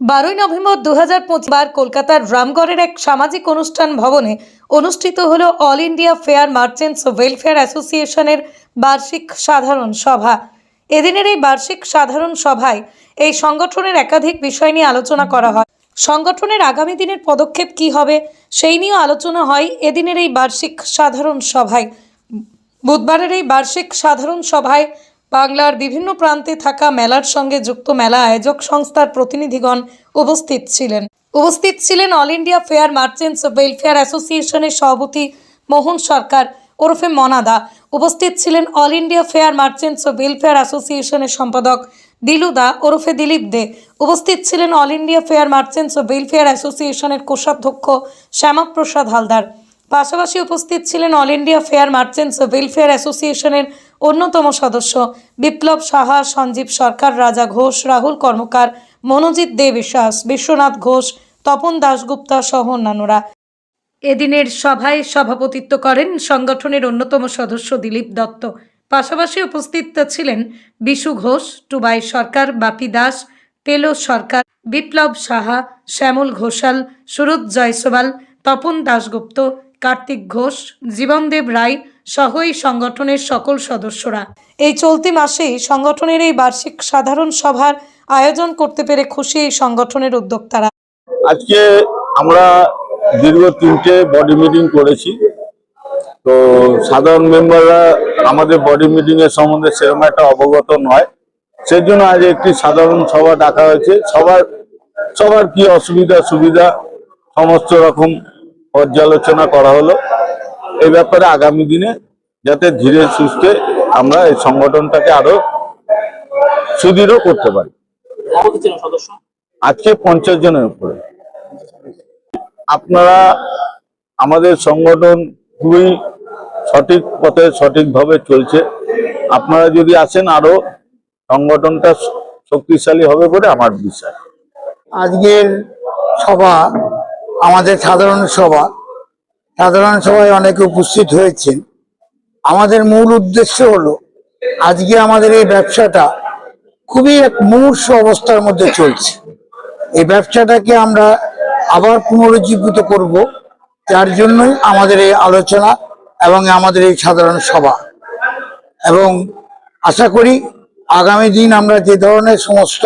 বারোই নভেম্বর দু হাজার বার কলকাতার রামগড়ের এক সামাজিক অনুষ্ঠান ভবনে অনুষ্ঠিত হল all India fair merchants welfare অ্যাসোসিয়েশনের বার্ষিক সাধারণ সভা। এদিনের এই বার্ষিক সাধারণ সভায় এই সংগঠনের একাধিক বিষয় নিয়ে আলোচনা করা হয়। সংগঠনের আগামী দিনের পদক্ষেপ কী হবে সেই নিয়েও আলোচনা হয় এদিনের এই বার্ষিক সাধারণ সভায়। বুধবারের এই বার্ষিক সাধারণ সভায় বাংলার বিভিন্ন প্রান্তে থাকা মেলার সঙ্গে যুক্ত মেলা আয়োজক সংস্থার প্রতিনিধিগণ উপস্থিত ছিলেন। উপস্থিত ছিলেন all India fair merchants welfare অ্যাসোসিয়েশনের সভাপতি মোহন সরকার, ওরফে মনাদা। উপস্থিত ছিলেন all India fair merchants welfare অ্যাসোসিয়েশনের সম্পাদক দিলুদা ওরফে দিলীপ দে। উপস্থিত ছিলেন all India fair merchants welfare অ্যাসোসিয়েশনের কোষাধ্যক্ষ শ্যামাপ্রসাদ হালদার। পাশাপাশি উপস্থিত ছিলেন all India fair merchants welfare অ্যাসোসিয়েশনের অন্যতম সদস্য বিপ্লব সাহা, সঞ্জীব সরকার, রাজা ঘোষ, রাহুল কর্মকার, মনোজিৎ দে বিশ্বাস, বিশ্বনাথ ঘোষ, তপন দাশগুপ্তা সহ অন্যান্যরা। এদিনের সভায় সভাপতিত্ব করেন সংগঠনের অন্যতম সদস্য দিলীপ দত্ত। পাশাপাশি উপস্থিত ছিলেন বিশু ঘোষ, টুবাই সরকার, বাপি দাস তেলো সরকার, বিপ্লব সাহা, শ্যামল ঘোষাল, সুরত জয়সওয়াল, তপন দাশগুপ্ত কার্তিক ঘোষ, জীবনদেব রায় সহ এই সংগঠনের সকল সদস্যরা। এই চলতি মাসেই সংগঠনের এই বার্ষিক সাধারণ সভার আয়োজন করতে পেরে খুশি এই সংগঠনের উদ্যোক্তারা। আজকে আমরা দীর্ঘ তিনটে বডি মিটিং করেছি। তো সাধারণ মেম্বাররা আমাদের বডি মিটিং এর সম্বন্ধে সেরকম একটা অবগত নয়। সেই জন্য আজ একটি সাধারণ সভা ডাকা হয়েছে। সবার সবার কি অসুবিধা, সুবিধা, সমস্ত রকম পর্যালোচনা করা হলো। এই ব্যাপারে আগামী দিনে যাতে ধীরে সুস্থে আমরা এই সংগঠনটাকে আরও সুদৃঢ় করতে পারি। কত ছিলেন সদস্য? আজকে পঞ্চাশ জনের উপরে। আপনারা আমাদের সংগঠন খুবই সঠিক পথে সঠিকভাবে চলছে। আপনারা যদি আসেন আরও সংগঠনটা শক্তিশালী হবে বলে আমার বিশ্বাস। আজকের সভা আমাদের সাধারণ সভা, সাধারণ সভায় অনেকে উপস্থিত হয়েছেন। আমাদের মূল উদ্দেশ্য হলো, আজকে আমাদের এই ব্যবসাটা খুবই এক মুমূর্ষ অবস্থার মধ্যে চলছে। এই ব্যবসাটাকে আমরা আবার পুনরুজ্জীবিত করব, যার জন্যই আমাদের এই আলোচনা এবং আমাদের এই সাধারণ সভা। এবং আশা করি আগামী দিন আমরা যে ধরনের সমস্ত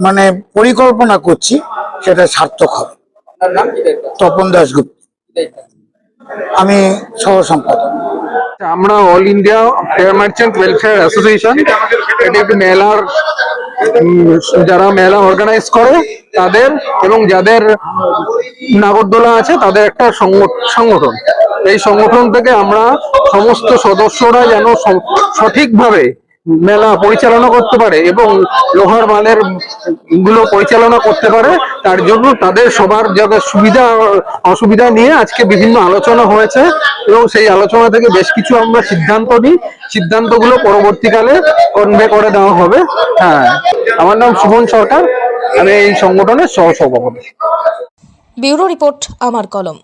মানে পরিকল্পনা করছি, সেটা সার্থক হবে। তপন দাসগুপ্ত আমি সহ সম্পাদক। আমরা all India fair merchant welfare association এটি একটি মেলার উম, যারা মেলা অর্গানাইজ করে তাদের এবং যাদের নাগরদোলা আছে তাদের একটা সংগ- সংগঠন। এই সংগঠন থেকে আমরা সমস্ত সদস্যরা যেন সঠিকভাবে মেলা পরিচালনা করতে পারে এবং লোহার মালেরগুলো পরিচালনা করতে পারে, তার জন্য তাদের সবার যাতে সুবিধা, অসুবিধা নিয়ে আজকে বিভিন্ন আলোচনা হয়েছে এবং সেই আলোচনা থেকে বেশ কিছু আমরা সিদ্ধান্ত নিই। সিদ্ধান্তগুলো পরবর্তীকালে কনভে করে দেওয়া হবে। হ্যাঁ আমার নাম সুমন সরকার, আমি এই সংগঠনের সহ সভাপতি ব্যুরো রিপোর্ট, আমার কলম।